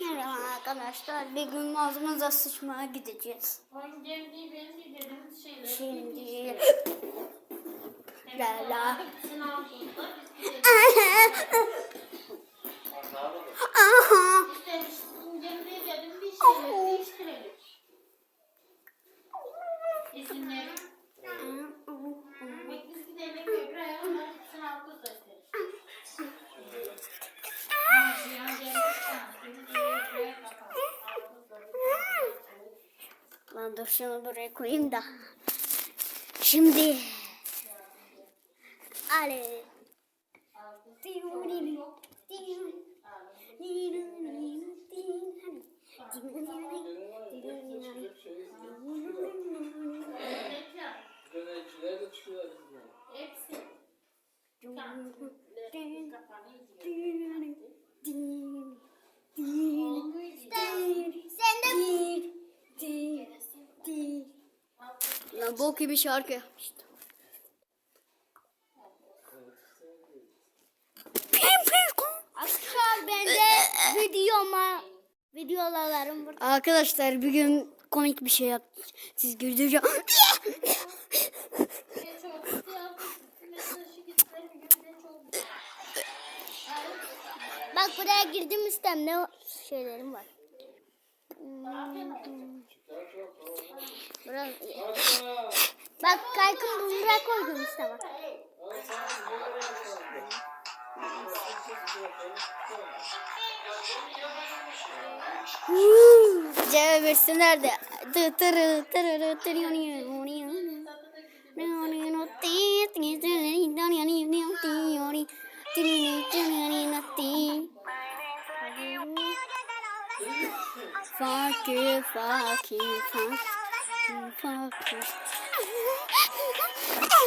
Merhaba arkadaşlar. Bir gün ağzımıza sıçmaya gideceğiz. Cem değil benim değil dedim şeyleri. Şimdi la la. Gidelim. Aha. İstemişsin Cem değil dedim bir şeyleri değiştirelim. İzinleri. Ben dur şunu buraya koyayım da. Şimdi. Ali. Döneciler de. Hepsi. Lan bok gibi şarkı yapmıştım. Arkadaşlar ben de videoma videolarım burada. Arkadaşlar bir gün komik bir şey yaptık. Siz çok Bak buraya girdim istem ne şeylerim var. Burası. Asla! Bak kaykım buraya koydum işte bak. Cevap versin nerede? Tı tırı tırı tırı yanıyor. Fuck you, fuck you, fuck Farklı.